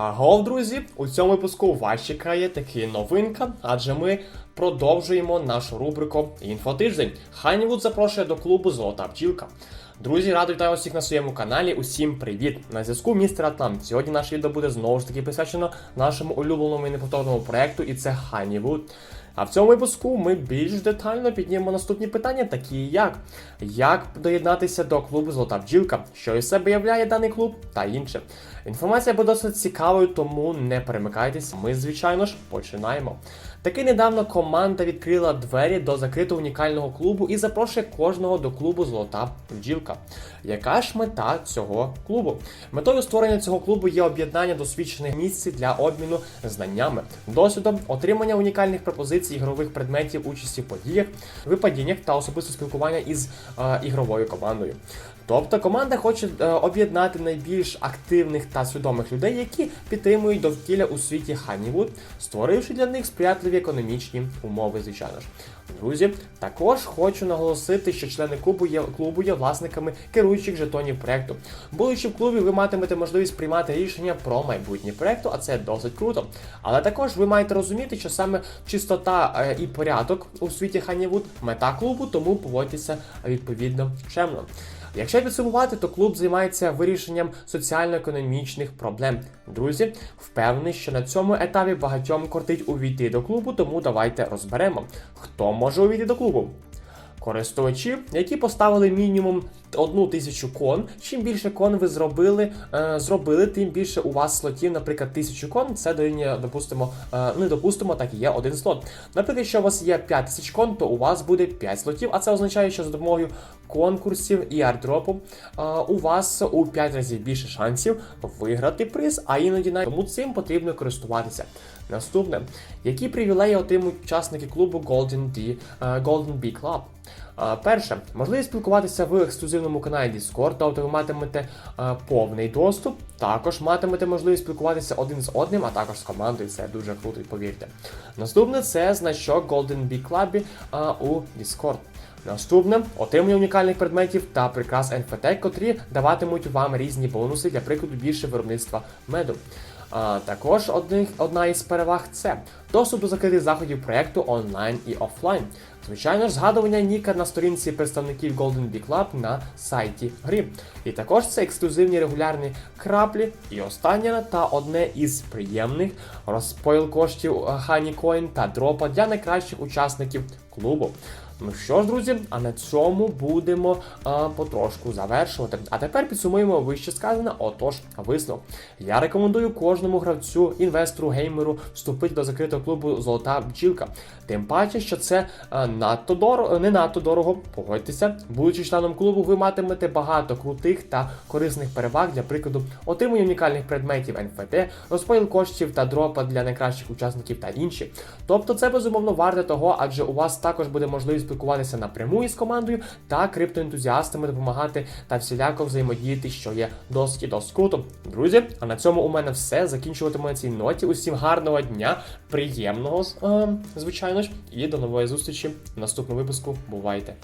Аго, друзі! У цьому випуску вас чекає таки новинка, адже ми продовжуємо нашу рубрику Інфотиждень. Ханівуд запрошує до клубу Золота бджілка. Друзі, радий вітаю усіх на своєму каналі. Усім привіт! На зв'язку містер Атлант. Сьогодні наше відео буде знову ж таки присвячено нашому улюбленому і неповторному проекту, і це Хайнівуд. А в цьому випуску ми більш детально піднімемо наступні питання, такі як як доєднатися до клубу Золота бджілка, що із себе являє даний клуб та інше. Інформація буде досить цікавою, тому не перемикайтесь. Ми, звичайно ж, починаємо. Таки недавно команда відкрила двері до закритого унікального клубу і запрошує кожного до клубу Золота бджілка. Яка ж мета цього клубу? Метою створення цього клубу є об'єднання досвідчених місць для обміну знаннями, досвідом, отримання унікальних пропозицій ігрових предметів, участі в подіях, випадіннях та особисто спілкування із е, ігровою командою. Тобто команда хоче е, об'єднати найбільш активних та свідомих людей, які підтримують довкілля у світі Ханівуд, створивши для них сприятливі економічні умови, звичайно ж. Друзі, також хочу наголосити, що члени клубу є клубу є власниками керуючих жетонів проекту. Будучи в клубі, ви матимете можливість приймати рішення про майбутнє проекту, а це досить круто. Але також ви маєте розуміти, що саме чистота е, і порядок у світі Ханівуд мета клубу, тому поводьтеся відповідно чемно. Якщо підсумувати, то клуб займається вирішенням соціально-економічних проблем. Друзі, впевнений, що на цьому етапі багатьом кортить увійти до клубу, тому давайте розберемо, хто може увійти до клубу. Користувачі, які поставили мінімум одну тисячу кон. Чим більше кон ви зробили, е, зробили, тим більше у вас слотів, наприклад, тисячу кон. Це дорівнює, допустимо, е, не допустимо, так і є один слот. Наприклад, якщо у вас є 5 тисяч кон, то у вас буде 5 слотів, а це означає, що за допомогою конкурсів і ардропу е, у вас у 5 разів більше шансів виграти приз, а іноді навіть тому цим потрібно користуватися. Наступне, які привілеї отримують учасники клубу Golden D, е, Golden Bee Club? Перше, можливість спілкуватися в ексклюзивному каналі Discord, тобто ви матимете повний доступ. Також матимете можливість спілкуватися один з одним, а також з командою. Це дуже круто, повірте. Наступне це значок Golden Bee Club у Discord. Наступне отримання унікальних предметів та прикрас NFT, котрі даватимуть вам різні бонуси, для прикладу більше виробництва меду. А, також одних, одна із переваг це доступ до закритих заходів проекту онлайн і офлайн. Звичайно ж, згадування Ніка на сторінці представників Golden Bee Club на сайті гри. І також це ексклюзивні регулярні краплі. І останнє та одне із приємних розпойл коштів Honeycoin та дропа для найкращих учасників клубу. Ну що ж, друзі, а на цьому будемо а, потрошку завершувати. А тепер підсумуємо вище сказане. Отож, висновок. Я рекомендую кожному гравцю, інвестору, геймеру вступити до закритого клубу Золота бджілка. Тим паче, що це надто дорого, не надто дорого. Погодьтеся, будучи членом клубу, ви матимете багато крутих та корисних переваг для прикладу отримання унікальних предметів NFT, розподіл коштів та дропа для найкращих учасників та інші. Тобто це безумовно варте того, адже у вас також буде можливість спілкуватися напряму із командою та криптоентузіастами допомагати та всіляко взаємодіяти, що є досить і досить. Друзі, а на цьому у мене все. Закінчуватиму на цій ноті. Усім гарного дня, приємного, е, звичайно ж, і до нової зустрічі в наступному випуску. Бувайте!